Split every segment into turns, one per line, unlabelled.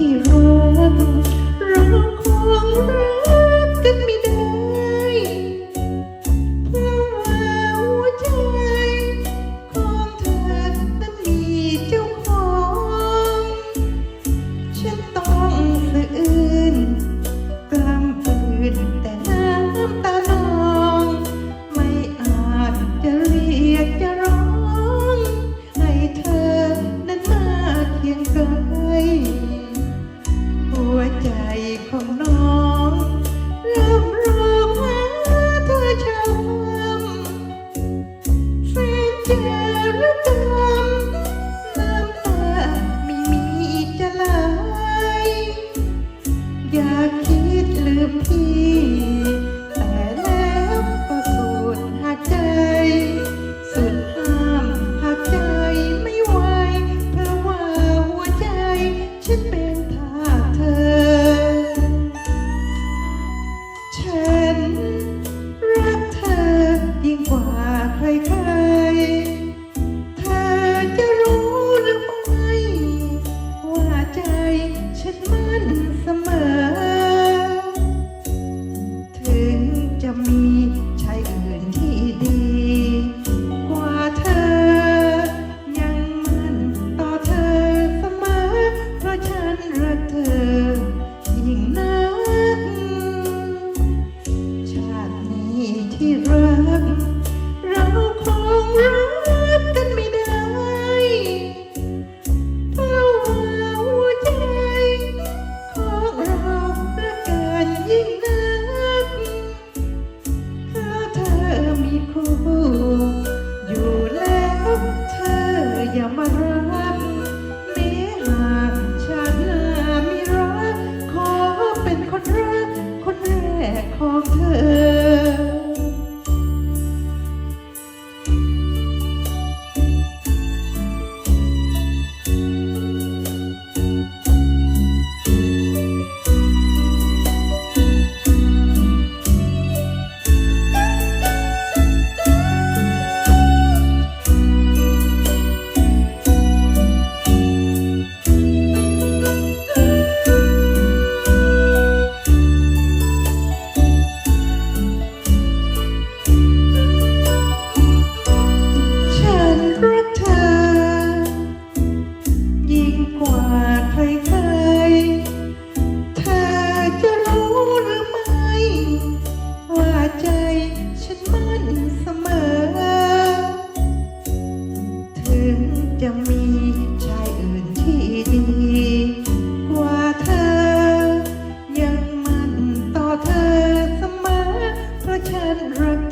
比如 พี่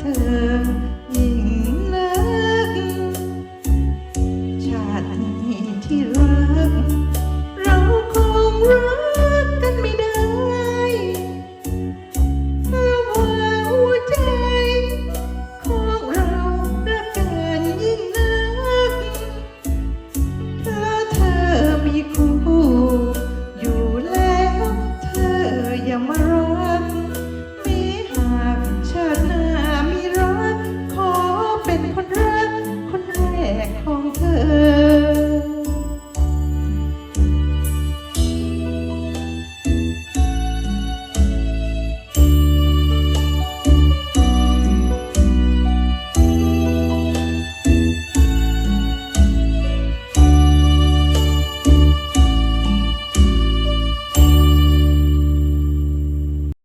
อยิ่งนักชาตินี้ที่รัก เราคงรักกันไม่ได้เพราะว่าหัวใจ ของเรารักกันยิ่งนักถ้าเธอมีคู่อยู่แล้ว เธออย่ามา